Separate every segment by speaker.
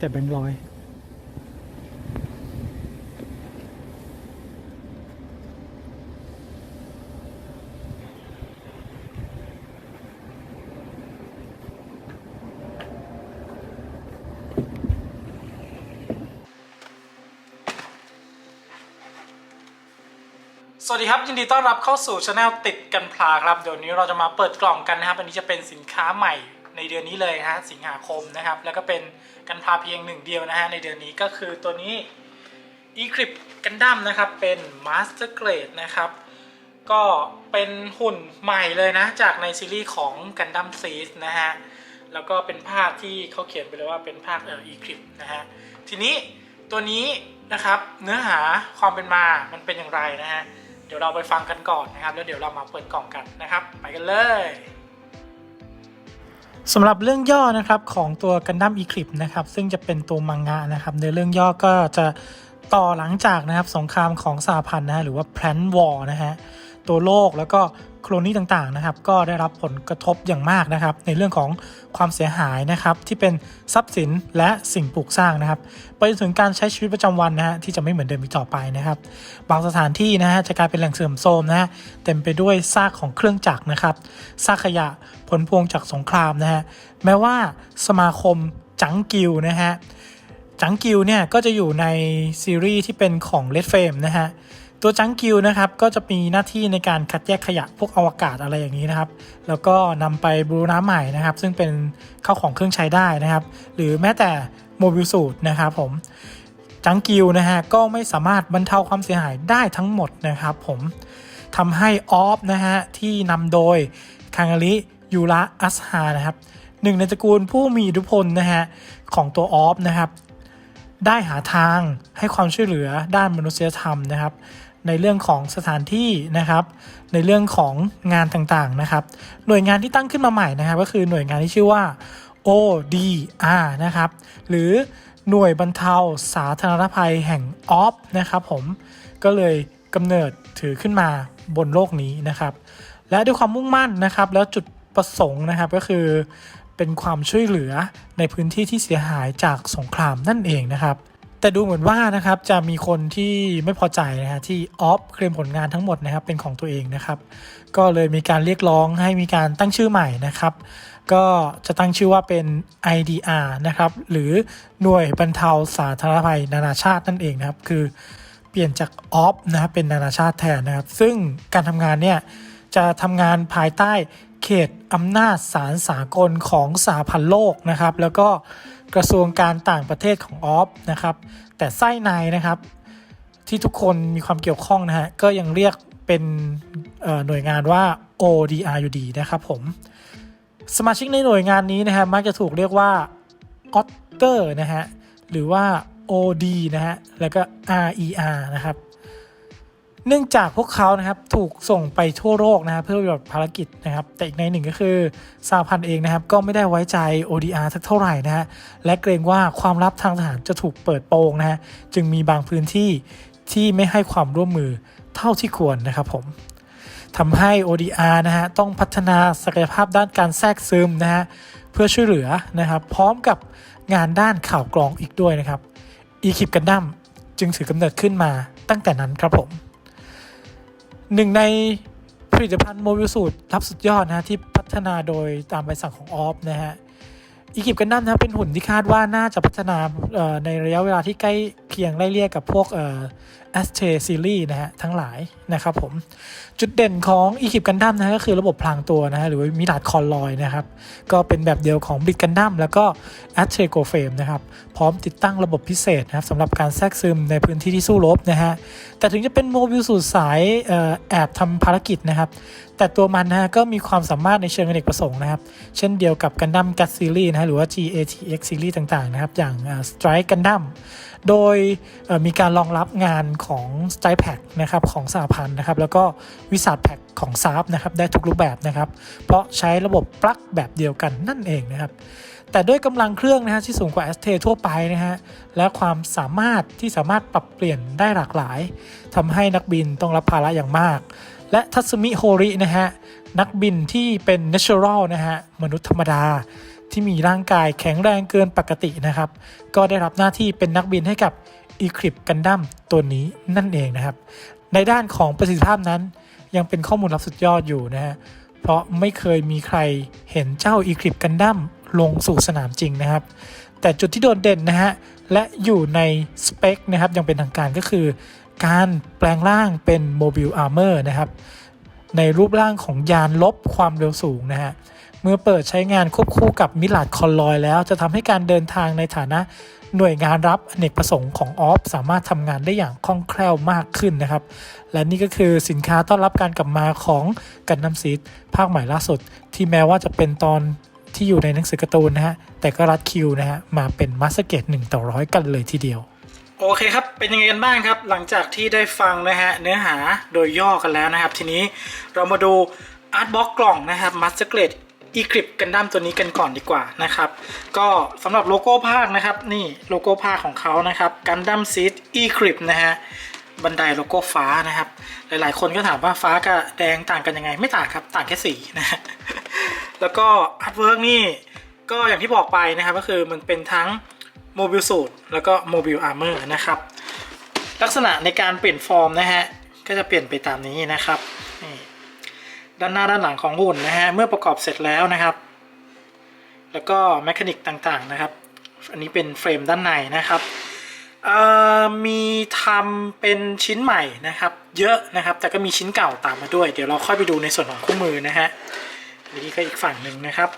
Speaker 1: แต่แบงค์ร้อย
Speaker 2: สวัสดีครับยินดีต้อนรับเข้าสู่ช anel ติดกันพลาครับ เดี๋ยวนี้เราจะมาเปิดกล่องกันนะครับ อันนี้จะเป็นสินค้าใหม่ ในเดือนนี้เลยนะฮะสิงหาคมนะครับ แล้วก็เป็นกันพาเพียงหนึ่งเดียวนะฮะในเดือนนี้ก็คือตัวนี้ e c l i p กันดั้มนะครับ เป็น Master Grade นะครับ ก็เป็นหุ่นใหม่เลยนะ จากในซีรีส์ของกันดั้มซีสนะฮะ แล้วก็เป็นภาคที่เขาเขียนไปเลยว่าเป็นภาคเอ่อ e c l i p นะฮะ ทีนี้ตัวนี้นะครับเนื้อหาความเป็นมามันเป็นอย่างไรนะฮะ เดี๋ยวเราไปฟังกันก่อนนะครับ แล้วเดี๋ยวเรามาเปิดกล่องกันนะครับ ไปกันเลย สำหรับเรื่องย่อนะครับของตัวกันดั้มอีคลิปนะครับซึ่งจะเป็นตัวมังงะนะครับในเรื่องย่อก็จะต่อหลังจากนะครับสงครามของสหพันธ์นะฮะหรือว่าแ Plan War นะฮะ ตัวโลกแล้วก็โคลนีต่างๆนะครับ ก็ได้รับผลกระทบอย่างมากนะครับ ในเรื่องของความเสียหายนะครับ ที่เป็นทรัพย์สินและสิ่งปลูกสร้างนะครับ ไปจนถึงการใช้ชีวิตประจำวันนะฮะที่จะไม่เหมือนเดิมอีกต่อไปนะครับ บางสถานที่นะฮะจะกลายเป็นแหล่งเสื่อมโทรมนะฮะเต็มไปด้วยซากของเครื่องจักรนะครับซากขยะผลพวงจากสงครามนะฮะแม้ว่าสมาคมจังกิวนะฮะจังกิวเนี่ยก็จะอยู่ในซีรีส์ที่เป็นของ Red Frame นะฮะ ตัวจังกิวนะครับก็จะมีหน้าที่ในการคัดแยกขยะพวกอวกาศอะไรอย่างนี้นะครับ แล้วก็นำไปบรูน้ำใหม่นะครับ ซึ่งเป็นเข้าของเครื่องใช้ได้นะครับ หรือแม้แต่โมบิลสูตรนะครับผมจังกิวนะฮะก็ไม่สามารถบรรเทาความเสียหายได้ทั้งหมดนะครับผมทำให้ออฟนะฮะที่นำโดยคังาริยูระอัสฮานะครับหนึ่งในตระกูลผู้มีอิทธิพลนะฮะของตัวออฟนะครับได้หาทางให้ความช่วยเหลือด้านมนุษยธรรมนะครับ ในเรื่องของสถานที่นะครับ ในเรื่องของงานต่างๆนะครับ หน่วยงานที่ตั้งขึ้นมาใหม่นะครับ ก็คือหน่วยงานที่ชื่อว่า ODR นะครับ หรือหน่วยบรรเทาสาธารณภัยแห่งออฟนะครับผมก็เลยกำเนิดถือขึ้นมาบนโลกนี้นะครับ และด้วยความมุ่งมั่นนะครับ แล้วจุดประสงค์นะครับก็คือเป็นความช่วยเหลือในพื้นที่ที่เสียหายจากสงครามนั่นเองนะครับ แต่ดูเหมือนว่านะครับจะมีคนที่ไม่พอใจนะฮะที่ออฟเคลมผลงานทั้งหมดนะครับเป็นของตัวเองนะครับ ก็เลยมีการเรียกร้องให้มีการตั้งชื่อใหม่นะครับ ก็จะตั้งชื่อว่าเป็น IDR นะครับหรือหน่วยบรรเทาสาธารณภัยนานาชาตินั่นเองนะครับ คือเปลี่ยนจากออฟนะครับเป็นนานาชาติแทนนะครับ ซึ่งการทำงานเนี่ยจะทำงานภายใต้เขตอำนาจศาลสากลของสหพันธ์โลกนะครับ แล้วก็ กระทรวงการต่างประเทศของออฟนะครับ แต่ไส้ในนะครับ ที่ทุกคนมีความเกี่ยวข้องนะฮะก็ยังเรียกเป็นหน่วยงานว่า ODR อยู่ดีนะครับผม สมาชิกในหน่วยงานนี้นะฮะมักจะถูกเรียกว่า o t t e r นะฮะหรือว่า OD นะฮะแล้วก็ RER นะครับ เนื่องจากพวกเขานะครับถูกส่งไปทั่วโลกนะครับเพื่อปฏิบัติภารกิจนะครับ แต่อีกในหนึ่งก็คือสหพันธ์เองนะครับ ก็ไม่ได้ไว้ใจ ODR สักเท่าไหร่นะฮะและเกรงว่าความลับทางทหารจะถูกเปิดโปงนะฮะจึงมีบางพื้นที่ที่ไม่ให้ความร่วมมือเท่าที่ควรนะครับผมทำให้ ODR นะฮะต้องพัฒนาศักยภาพด้านการแทรกซึมนะฮะเพื่อช่วยเหลือนะครับพร้อมกับงานด้านข่าวกรองอีกด้วยนะครับ e k i p กันดั้มจึงถือกำเนิดขึ้นมาตั้งแต่นั้นครับผม หนึ่งในผลิตภัณฑ์โมบิลสูตรรับสุดยอดนะฮะที่พัฒนาโดยตามใบสั่งของออฟนะฮะอีกิปกันนั่นนะเป็นหุ่นที่คาดว่าน่าจะพัฒนาในระยะเวลาที่ใกล้เคียงไล่เลี่ยกับพวก a s t r ซีรีส์นะฮะทั้งหลายนะครับผม จุดเด่นของอีกิปกันดั้มนะฮะก็คือระบบพลางตัวนะฮะหรือว่ามิลาดคอนลอยนะครับ ก็เป็นแบบเดียวของบิดกันดั้มแล้วก็ a s t r โกเฟมนะครับ พร้อมติดตั้งระบบพิเศษนะครับสำหรับการแทรกซึมในพื้นที่ที่สู้รบนะฮะ แต่ถึงจะเป็นโมบิลสูตรสายออแอบทำภารกิจนะครับ แต่ตัวมันนะฮะก็มีความสามารถในเชิงอเนกประสงค์นะครับ เช่นเดียวกับกันดั้มกั s ซีรีส์นะฮะหรือว่า GATX ซีรีส์ต่างๆนะครับอย่าง Strike Gundam โดยมีการรองรับงานของ Strike Pack นะครับของสหพันธ์นะครับ แล้วก็วิสา Pack ของซาฟนะครับได้ทุกรูปแบบนะครับ เพราะใช้ระบบปลั๊กแบบเดียวกันนั่นเองนะครับ แต่ด้วยกำลังเครื่องนะฮะที่สูงกว่า s t ทั่วไปนะฮะและความสามารถที่สามารถปรับเปลี่ยนได้หลากหลายทำให้นักบินต้องรับภาระอย่างมาก และทัศมิโฮรินะฮะนักบินที่เป็น natural นะฮะมนุษย์ธรรมดา ที่มีร่างกายแข็งแรงเกินปกตินะครับ ก็ได้รับหน้าที่เป็นนักบินให้กับ e c l i p s Gundam ตัวนี้นั่นเองนะครับ ในด้านของประสิทธิภาพนั้นยังเป็นข้อมูลลับสุดยอดอยู่นะฮะเพราะไม่เคยมีใครเห็นเจ้า e c l i p s Gundam ลงสู่สนามจริงนะครับ แต่จุดที่โดดเด่นนะฮะและอยู่ในสเปคนะครับยังเป็นทางการก็คือ การแปลงร่างเป็น Mobile Armor นะครับในรูปร่างของยานลบความเร็วสูงนะฮะ เมื่อเปิดใช้งานควบคู่กับมิลาดคอนลอยแล้ว จะทำให้การเดินทางในฐานะหน่วยงานรับอเนกประสงค์ของออฟสามารถทำงานได้อย่างคล่องแคล่วมากขึ้นนะครับ และนี่ก็คือสินค้าต้อนรับการกลับมาของกันนัมซีดภาคใหม่ล่าสุด ที่แม้ว่าจะเป็นตอนที่อยู่ในหนังสือการ์ตูนนะฮะแต่ก็รัดคิวนะฮะมาเป็นมาสเกต1ต่อร้อยกันเลยทีเดียวโอเคครับ เป็นยังไงกันบ้างครับ หลังจากที่ได้ฟังนะฮะเนื้อหาโดยย่อกันแล้วนะครับ ทีนี้เรามาดูอาร์ตบ็อกกล่องนะครับมาสเกต อีคลิปกันดั้มตัวนี้กันก่อนดีกว่านะครับ ก็สำหรับโลโก้ภาคนะครับ นี่โลโก้ภาคของเขานะครับกันดั้มซีดอีคลิปนะฮะบันไดโลโก้ฟ้านะครับ หลายๆ คนก็ถามว่าฟ้ากับแดงต่างกันยังไง ไม่ต่างครับ ต่างแค่สีนะฮะแล้วก็อาร์ตเวิร์กนี่ก็อย่างที่บอกไปนะครับ ก็คือมันเป็นทั้งโมบิลสูตรแล้วก็โมบิลอาร์เมอร์นะครับ ลักษณะในการเปลี่ยนฟอร์มนะฮะก็จะเปลี่ยนไปตามนี้นะครับ ด้านหน้าด้านหลังของหุ่นนะฮะเมื่อประกอบเสร็จแล้วนะครับ แล้วก็แมคานิกต่างๆนะครับ อันนี้เป็นเฟรมด้านในนะครับมีทำเป็นชิ้นใหม่นะครับ เยอะนะครับ แต่ก็มีชิ้นเก่าตามมาด้วย เดี๋ยวเราค่อยไปดูในส่วนของคู่มือนะฮะนนี้ก็อีกฝั่งหนึ่งนะครับ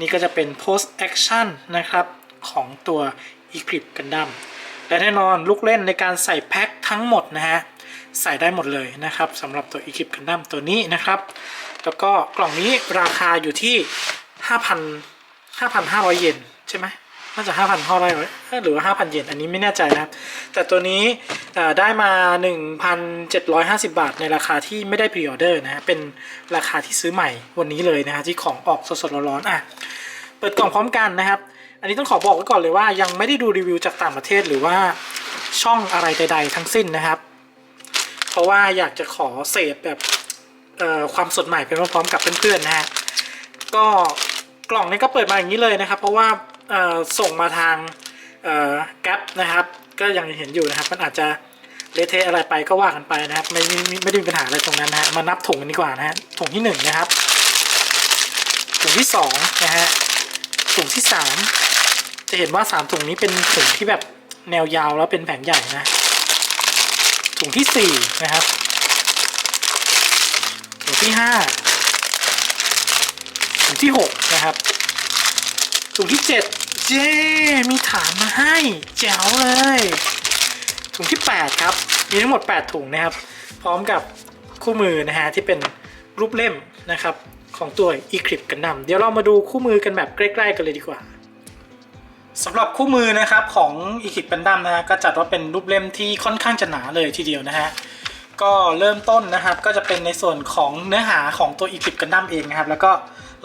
Speaker 2: นี่ก็จะเป็น post action นะครับของตัว Eclipse Gundam และแน่นอนลูกเล่นในการใส่แพ็คทั้งหมดนะฮะ ใส่ได้หมดเลยนะครับสำหรับตัว Eclipse Gundam ตัวนี้นะครับ แล้วก็กล่องนี้ราคาอยู่ที่ 5,000 5,500 เยนใช่ไหมน่าจะ 5,500หรือว่า5,000 เยนอันนี้ไม่แน่ใจนะครับ แต่ตัวนี้เอ่อได้มา 1,750 บาท ในราคาที่ไม่ได้พรีออเดอร์นะฮะเป็นราคาที่ซื้อใหม่วันนี้เลยนะฮะที่ของออกสดๆร้อนๆอะเปิดกล่องพร้อมกันนะครับ อันนี้ต้องขอบอกไว้ก่อนเลยว่ายังไม่ได้ดูรีวิวจากต่างประเทศหรือว่าช่องอะไรใด ๆ ทั้งสิ้นนะครับ เพราะว่าอยากจะขอเสพแบบความสดใหม่ไปพร้อมๆกับเพื่อนๆนะฮะก็กล่องนี้ก็เปิดมาอย่างนี้เลยนะครับ เพราะว่าส่งมาทางแก๊ปนะครับ ก็ยังเห็นอยู่นะครับ มันอาจจะเละเทะอะไรไปก็ว่ากันไปนะครับ ไม่ไม่ไม่ได้มีปัญหาอะไรตรงนั้นนะฮะมานับถุงกันดีกว่านะฮะถุงที่หนึ่งนะครับถุงที่สองนะฮะถุงที่สามจะเห็นว่าสามถุงนี้เป็นถุงที่แบบแนวยาวแล้วเป็นแผ่นใหญ่นะ ถุงที่สี่นะครับ ถุงที่ห้าถุงที่หกนะครับ ถุงที่เจ็ดเจ้มีฐานมาให้แจ๋วเลย ถุงที่แปดครับ มีทั้งหมดแปดถุงนะครับ พร้อมกับคู่มือนะฮะที่เป็นรูปเล่มนะครับของตัว e c l i p s กันนำเดี๋ยวเรามาดูคู่มือกันแบบใกล้ ๆ กันเลยดีกว่า สำหรับคู่มือนะครับของ Eclipse กันดั้มนะฮะก็จัดว่าเป็นรูปเล่มที่ค่อนข้างจะหนาเลยทีเดียวนะฮะก็เริ่มต้นนะครับก็จะเป็นในส่วนของเนื้อหาของตัว Eclipse กันดั้มเองนะครับ แล้วก็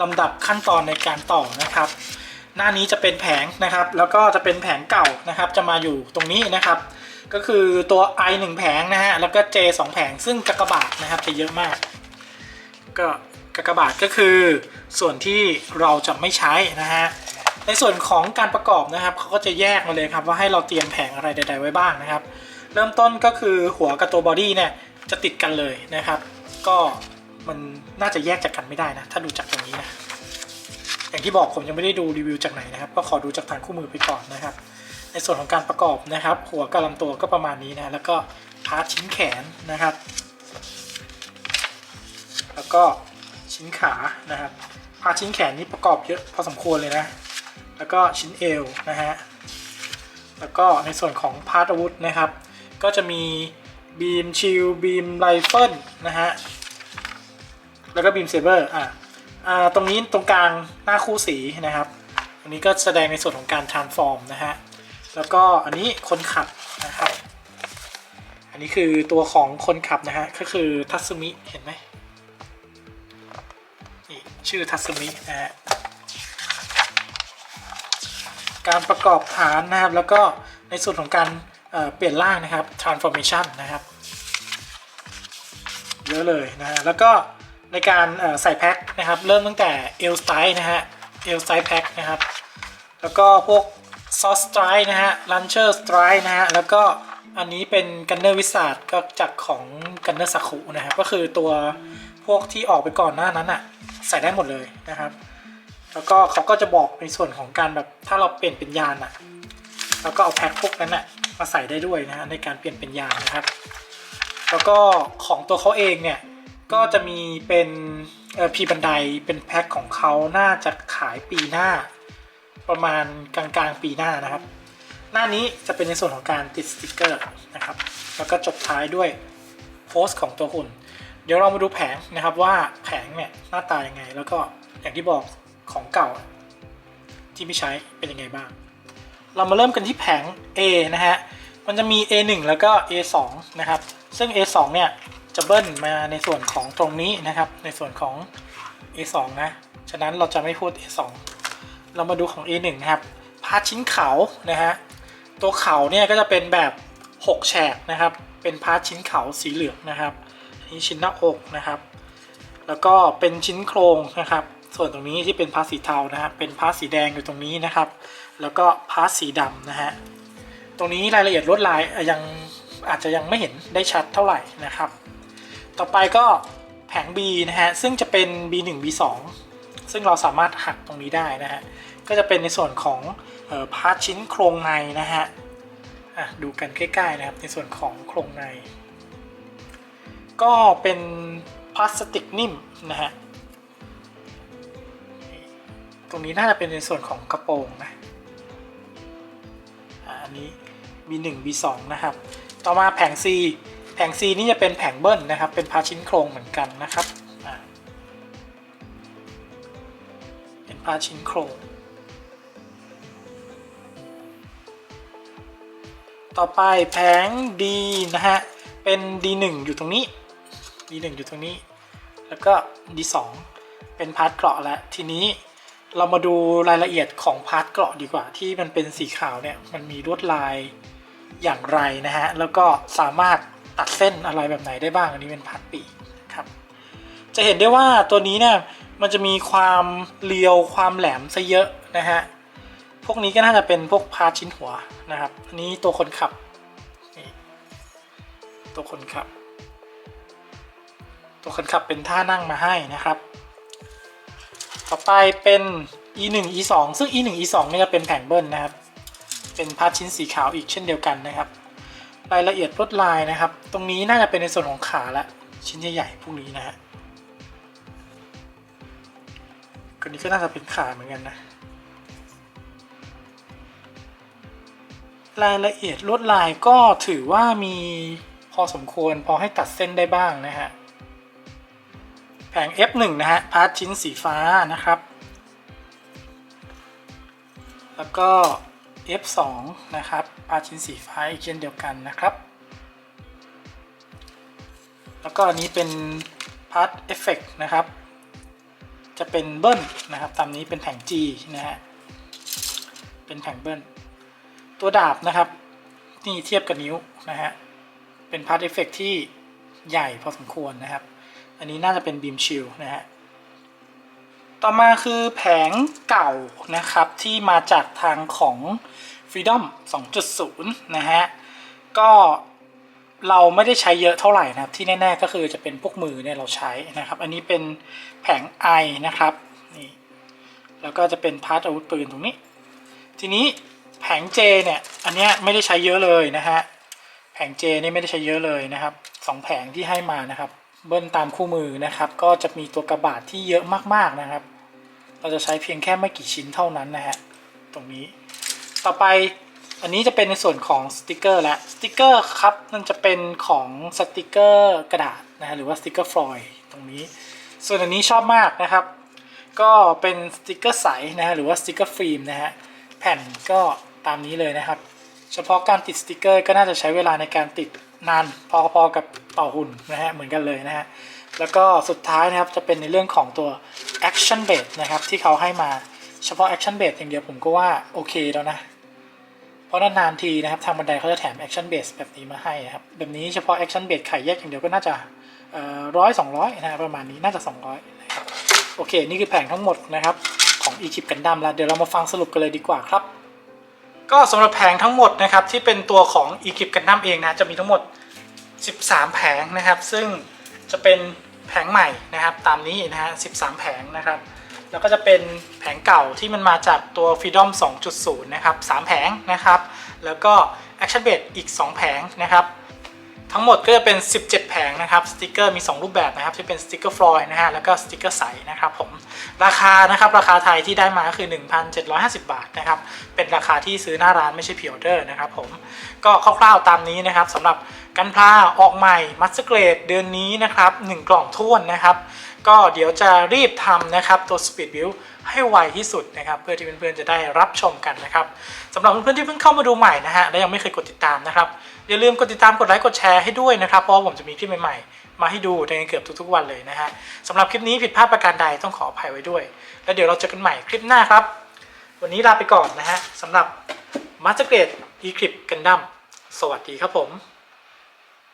Speaker 2: ลำดับขั้นตอนในการต่อนะครับ หน้านี้จะเป็นแผงนะครับ แล้วก็จะเป็นแผงเก่านะครับ จะมาอยู่ตรงนี้นะครับ ก็คือตัว i 1แผงนะฮะแล้วก็ j 2แผงซึ่งกากบาทนะครับจะเยอะมาก ก็กากบาทก็คือส่วนที่เราจะไม่ใช้นะฮะ ในส่วนของการประกอบนะครับเขาก็จะแยกมาเลยครับว่าให้เราเตรียมแผงอะไรใด ๆ ไว้บ้างนะครับ เริ่มต้นก็คือหัวกับตัวบอดี้เนี่ยจะติดกันเลยนะครับ ก็มันน่าจะแยกจากกันไม่ได้นะ ถ้าดูจากตรงนี้นะอย่างที่บอกผมยังไม่ได้ดูรีวิวจากไหนนะครับ ก็ขอดูจากทางคู่มือไปก่อนนะครับ ในส่วนของการประกอบนะครับ หัวกับลำตัวก็ประมาณนี้นะแล้วก็พาร์ทชิ้นแขนนะครับ แล้วก็ชิ้นขานะครับพาร์ทชิ้นแขนนี่ประกอบเยอะพอสมควรเลยนะ แล้วก็ชิ้นเอวนะฮะ แล้วก็ในส่วนของพาร์ทอาวุธนะครับ ก็จะมีบีมชิลบีมไรเฟิลนะฮะ แล้วก็บีมเซเบอร์อะอ่าตรงนี้ตรงกลางหน้าคู่สีนะครับ อันนี้ก็แสดงในส่วนของการ transform นะฮะ แล้วก็อันนี้คนขับนะครับ อันนี้คือตัวของคนขับนะฮะ ก็คือทัตสึมิเห็นไหมนี่ชื่อทัตสึมินะฮะ การประกอบฐานนะครับ แล้วก็ในส่วนของการเปลี่ยนร่างนะครับ transformation นะครับเยอะเลยนะฮะแล้วก็ในการใส่แพ็คนะครับ เริ่มตั้งแต่ L style นะฮะเอลไซแพ็คนะครับ แล้วก็พวกซอสสไตร์นะฮะลันเชอร์สไตร์นะฮะแล้วก็อันนี้เป็นกันเนอร์วิสาดก็จากของกันเนอร์สักุนะครับก็คือตัวพวกที่ออกไปก่อนหน้านั้นอะใส่ได้หมดเลยนะครับ แล้วก็เขาก็จะบอกในส่วนของการแบบถ้าเราเปลี่ยนเป็นยานอะแล้วก็เอาแพ็คพวกนั้นอะมาใส่ได้ด้วยนะฮะในการเปลี่ยนเป็นยานนะครับ แล้วก็ของตัวเขาเองเนี่ยก็จะมีเป็นเออพีบันไดเป็นแพ็คของเขาน่าจะขายปีหน้า ประมาณกลางๆปีหน้านะครับ หน้านี้จะเป็นในส่วนของการติดสติกเกอร์นะครับ แล้วก็จบท้ายด้วยโพสต์ของตัวหุ่น เดี๋ยวเรามาดูแผงนะครับว่าแผงเนี่ยหน้าตายังไง แล้วก็อย่างที่บอก ของเก่าที่ไม่ใช้เป็นยังไงบ้าง เรามาเริ่มกันที่แผง A นะฮะ มันจะมี A1 แล้วก็ A2 นะครับ ซึ่ง A2 เนี่ยจะเบิ้ลมาในส่วนของตรงนี้นะครับ ในส่วนของ A2 นะ ฉะนั้นเราจะไม่พูด A2 เรามาดูของ A1 นะครับพาร์ทชิ้นเขานะฮะ ตัวเขาเนี่ยก็จะเป็นแบบ 6 แฉกนะครับ เป็นพาร์ทชิ้นเขาสีเหลืองนะครับอันนี้ชิ้นหน้าอกนะครับ แล้วก็เป็นชิ้นโครงนะครับ ส่วนตรงนี้ที่เป็นพาร์ทสีเทานะฮะเป็นพาร์ทสีแดงอยู่ตรงนี้นะครับ แล้วก็พาร์ทสีดำนะฮะตรงนี้รายละเอียดลวดลายยังอาจจะยังไม่เห็นได้ชัดเท่าไหร่นะครับ ต่อไปก็แผง B นะฮะซึ่งจะเป็น B1 B2 ซึ่งเราสามารถหักตรงนี้ได้นะฮะก็จะเป็นในส่วนของออพาร์ทชิ้นโครงในนะฮะดูกันใกล้ๆนะครับในส่วนของโครงใน ก็เป็นพลาสติกนิ่มนะฮะ ตรงนี้น่าจะเป็นในส่วนของกระโปรงนะอันนี้ B1 B2 นะครับ ต่อมาแผง C แผง C นี่จะเป็นแผงเบิ้ลนะครับ เป็นพาชิ้นโครงเหมือนกันนะครับ เป็นพาชิ้นโครง ต่อไปแผง D นะฮะ เป็น D1 อยู่ตรงนี้ D1 อยู่ตรงนี้ แล้วก็ D2 เป็นพาร์ทเกราะแล้วทีนี้ เรามาดูรายละเอียดของพาร์ทเกราะดีกว่า ที่มันเป็นสีขาวเนี่ยมันมีลวดลายอย่างไรนะฮะ แล้วก็สามารถตัดเส้นอะไรแบบไหนได้บ้าง อันนี้เป็นพาร์ทปีครับ จะเห็นได้ว่าตัวนี้เนี่ยมันจะมีความเรียวความแหลมซะเยอะนะฮะ พวกนี้ก็น่าจะเป็นพวกพาร์ทชิ้นหัวนะครับ อันนี้ตัวคนขับนี่ตัวคนขับ ตัวคนขับเป็นท่านั่งมาให้นะครับ ต่อไปเป็น e1 e2 ซึ่ง e1 e2 เนี่ยจะเป็นแผงเบิ้ลนะครับ เป็นพาร์ทชิ้นสีขาวอีกเช่นเดียวกันนะครับ รายละเอียดลวดลายนะครับ ตรงนี้น่าจะเป็นในส่วนของขาละชิ้นใหญ่ๆพวกนี้นะฮะคนนี้ก็น่าจะเป็นขาเหมือนกันนะ รายละเอียดลวดลายก็ถือว่ามีพอสมควรพอให้ตัดเส้นได้บ้างนะฮะ แผง F1 นะฮะพาร์ทชิ้นสีฟ้านะครับ แล้วก็ F2 นะครับพาร์ทชิ้นสีฟ้าอีกเช่นเดียวกันนะครับ แล้วก็อันนี้เป็นพาร์ทเอฟเฟกนะครับ จะเป็นเบิ้ลนะครับตามนี้เป็นแผง G นะฮะเป็นแผงเบิ้ลตัวดาบนะครับนี่เทียบกับนิ้วนะฮะเป็นพาร์ทเอฟเฟกที่ใหญ่พอสมควรนะครับ อันนี้น่าจะเป็นบีมชิลนะฮะต่อมาคือแผงเก่านะครับที่มาจากทางของ Freedom 2.0 นะฮะ ก็เราไม่ได้ใช้เยอะเท่าไหร่นะครับที่แน่ๆก็คือจะเป็นพวกมือเนี่ยเราใช้นะครับ อันนี้เป็นแผง I นะครับนี่แล้วก็จะเป็นพาร์ทอาวุธปืนตรงนี้ ทีนี้แผง J เนี่ยอันเนี้ยไม่ได้ใช้เยอะเลยนะฮะแผง J นี่ไม่ได้ใช้เยอะเลยนะครับสองแผงที่ให้มานะครับ เบิ้ลตามคู่มือนะครับ ก็จะมีตัวกระบาดที่เยอะมากๆนะครับ เราจะใช้เพียงแค่ไม่กี่ชิ้นเท่านั้นนะฮะตรงนี้ ต่อไปอันนี้จะเป็นในส่วนของสติกเกอร์และสติกเกอร์ครับมันจะเป็นของสติกเกอร์กระดาษนะฮะหรือว่าสติกเกอร์ฟลอยล์ตรงนี้ ส่วนอันนี้ชอบมากนะครับ ก็เป็นสติกเกอร์ใสนะฮะหรือว่าสติกเกอร์ฟิล์มนะฮะแผ่นก็ตามนี้เลยนะครับ เฉพาะการติดสติกเกอร์ก็น่าจะใช้เวลาในการติดนานพอๆกับต่อหุ่นนะฮะเหมือนกันเลยนะฮะแล้วก็สุดท้ายนะครับจะเป็นในเรื่องของตัว action base นะครับที่เขาให้มาเฉพาะ action base อย่างเดียวผมก็ว่าโอเคแล้วนะ เพราะนานๆทีนะครับทางบันไดเขาจะแถม action base แบบนี้มาให้นะครับแบบนี้เฉพาะ action base ไข่แยกอย่างเดียวก็น่าจะร้อยสองร้อยนะฮะประมาณนี้น่าจะ 200นะครับโอเค นี่คือแผงทั้งหมดนะครับของ e q i p Gundam แล้วเดี๋ยวเรามาฟังสรุปกันเลยดีกว่าครับ ก็สำหรับแผงทั้งหมดนะครับที่เป็นตัวของ e q i p กันน้ำเองนะจะมีทั้งหมด 13 แผงนะครับ ซึ่งจะเป็นแผงใหม่นะครับตามนี้นะฮะ 13 แผงนะครับ แล้วก็จะเป็นแผงเก่าที่มันมาจากตัว Freedom 2.0 นะครับ 3 แผงนะครับ แล้วก็ Action Base อีก 2 แผงนะครับ ทั้งหมดก็จะเป็น 17 แผงนะครับสติกเกอร์มี 2 รูปแบบนะครับที่เป็นสติกเกอร์ฟลอยนะฮะแล้วก็สติกเกอร์ใสนะครับผมราคานะครับราคาไทยที่ได้มาก็คือ 1,750 บาทนะครับเป็นราคาที่ซื้อหน้าร้านไม่ใช่พิออเดอร์นะครับผมก็คร่าวๆตามนี้นะครับสำหรับกันพลาออกใหม่มัสเกรดเดือนนี้นะครับ1กล่องท้วนนะครับก็เดี๋ยวจะรีบทำนะครับตัว Speed Build ให้ไวที่สุดนะครับเพื่อที่เพื่อนๆจะได้รับชมกันนะครับสำหรับเพื่อนๆที่เพิ่งเข้ามาดูใหม่นะฮะและยังไม่เคยกดติดตามนะครับอย่าลืมกดติดตามกดไลค์กดแชร์ให้ด้วยนะครับเพราะว่าผมจะมีคลิปใหม่ๆ มาให้ดูในเกือบทุกๆวันเลยนะฮะสำหรับคลิปนี้ผิดพลาดประการใดต้องขออภัยไว้ด้วย แล้วเดี๋ยวเราเจอกันใหม่คลิปหน้าครับ วันนี้ลาไปก่อนนะฮะสำหรับ Master Grade Eclipse Gundam สวัสดีครับผม